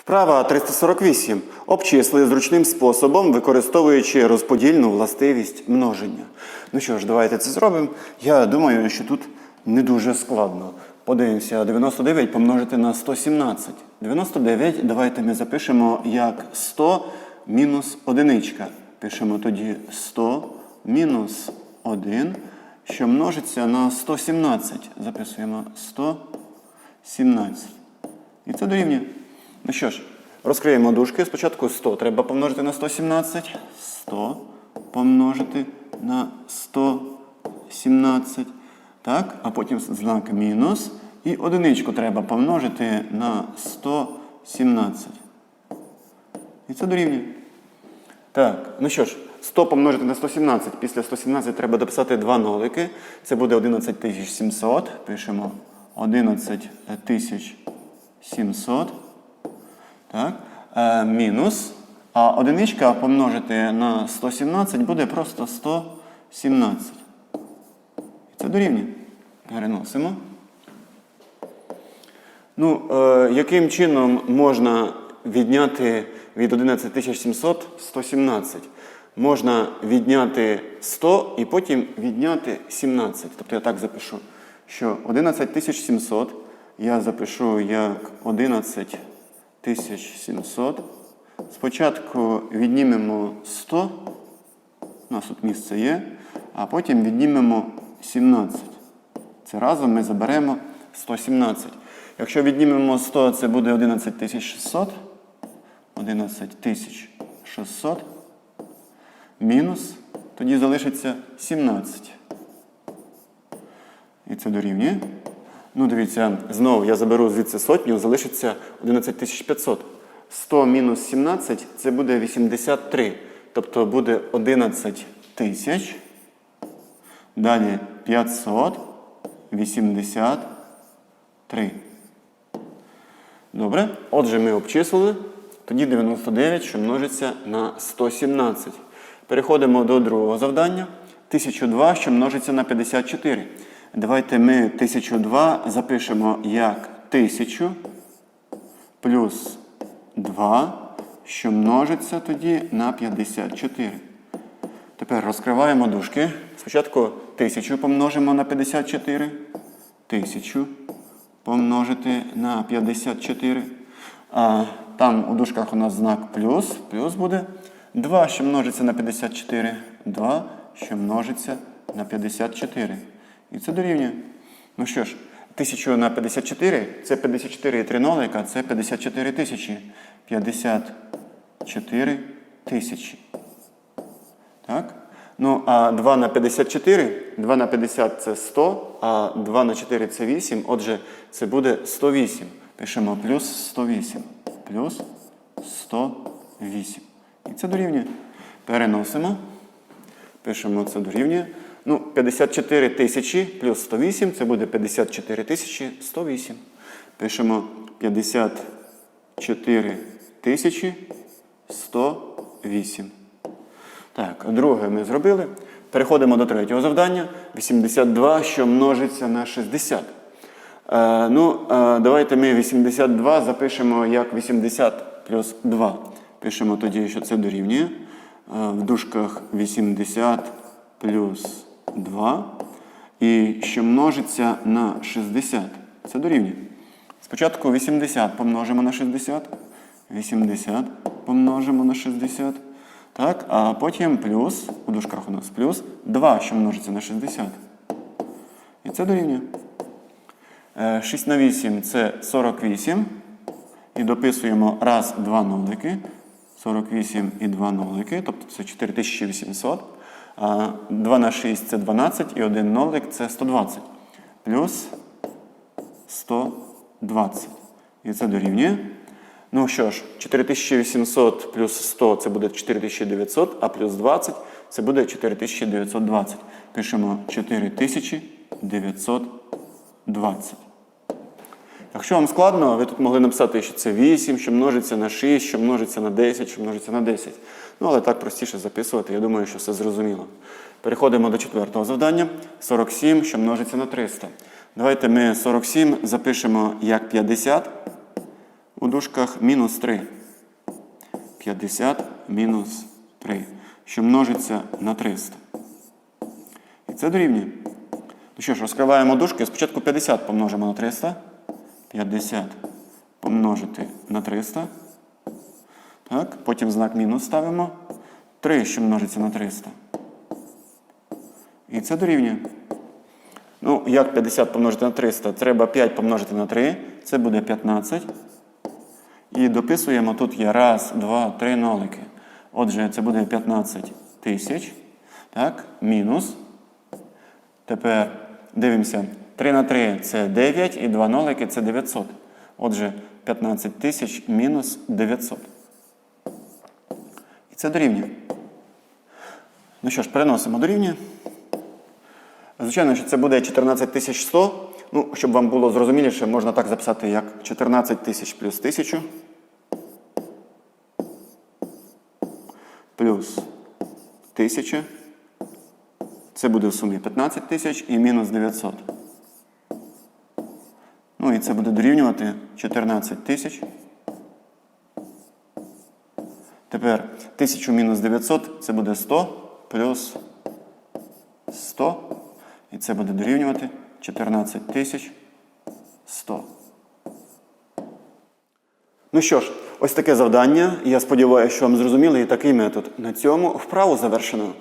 Вправа 348. Обчисли зручним способом, використовуючи розподільну властивість множення. Ну що ж, давайте це зробимо. Я думаю, що тут не дуже складно. Подивимося, 99 помножити на 117. 99 давайте ми запишемо як 100 мінус одиничка. Пишемо тоді 100 мінус 1, що множиться на 117. Записуємо 117. І це дорівнює. Ну що ж, розкриємо дужки. Спочатку 100 треба помножити на 117. 100 помножити на 117. Так, а потім знак мінус. І одиничку треба помножити на 117. І це дорівнює. Так, ну що ж, 100 помножити на 117. Після 117 треба дописати два нолики. Це буде 11700. Пишемо 11700. Так? Е, мінус. А одиничка помножити на 117 буде просто 117. І це дорівнює. Переносимо. Ну, е, яким чином можна відняти від 11700 117? Можна відняти 100 і потім відняти 17. Тобто я так запишу, що 11700 я запишу як 11700. Спочатку віднімемо 100, у нас тут місце є, а потім віднімемо 17. Це разом ми заберемо 117. Якщо віднімемо 100, це буде 11600. 11600. Мінус. Тоді залишиться 17. І це дорівнює. Ну, дивіться, знову я заберу звідси сотню, залишиться 11500. 100 мінус 17 це буде 83. Тобто буде 11 тисяч. Далі 583. Добре. Отже, ми обчислили. Тоді 99, що множиться на 117. Переходимо до другого завдання. 1002, що множиться на 54. Давайте ми 1002 запишемо як 1000 плюс 2, що множиться тоді на 54. Тепер розкриваємо дужки. Спочатку 1000 помножимо на 54. 1000 помножити на 54. А там у дужках у нас знак плюс. Плюс буде 2, що множиться на 54. 2, що множиться на 54. І це дорівнює. Ну що ж, 1000 на 54 це 54 і 3 нолика, це 54 тисячі. 54 тисячі. Так? Ну, а 2 на 54, 2 на 50 це 100, а 2 на 4 це 8. Отже, це буде 108. Пишемо плюс 108. Плюс 108. І це дорівнює. Переносимо. Пишемо це дорівнює. Ну, 54 тисячі плюс 108 це буде 54 тисячі 108. Пишемо 54 тисячі 108. Так, друге ми зробили. Переходимо до третього завдання. 82, що множиться на 60. Е, ну, е, давайте ми 82 запишемо як 80 плюс 2. Пишемо тоді, що це дорівнює. Е, в дужках 80 плюс 2. І що множиться на 60. Це дорівнює. Спочатку 80 помножимо на 60. 80 помножимо на 60. Так, а потім плюс, у дужках у нас плюс 2, що множиться на 60. І це дорівнює. Е, 6 на 8 це 48. І дописуємо раз, два нолики. 48 і 2 нолики, тобто це 4800. А 2 на 6 це 12 і 1 нолик це 120. Плюс 120. І це дорівнює. Ну що ж, 4800 плюс 100 це буде 4900, а плюс 20 це буде 4920. Пишемо 4920. Якщо вам складно, ви тут могли написати, що це 8, що множиться на 6, що множиться на 10, що множиться на 10. Ну, але так простіше записувати, я думаю, що все зрозуміло. Переходимо до четвертого завдання. 47, що множиться на 300. Давайте ми 47 запишемо як 50. у дужках мінус 3. 50 мінус 3, що множиться на 300. І це дорівнює. Ну що ж, розкриваємо дужки. Спочатку 50 помножимо на 300. 50 помножити на 300. Так, потім знак мінус ставимо. 3, що множиться на 300. І це дорівнює. Ну, як 50 помножити на 300? Треба 5 помножити на 3. Це буде 15. І дописуємо, тут є раз, два, три нолики. Отже, це буде 15 тисяч. Так, мінус. Тепер дивимося. 3 на 3 це 9 і 2 нолики це 900. Отже, 15 тисяч мінус 900. І це дорівнює. Ну що ж, переносимо дорівнює. Звичайно, що це буде 14100. Ну, щоб вам було зрозуміліше, можна так записати, як 14 тисяч плюс 1000. Плюс 1000. Це буде в сумі 15 тисяч і мінус 900. І це буде дорівнювати 14 тисяч. Тепер 1000 мінус 900 це буде 100 плюс 100. І це буде дорівнювати 14 тисяч 100. Ну що ж, ось таке завдання. Я сподіваюся, що вам зрозуміли і такий метод. На цьому вправу завершено.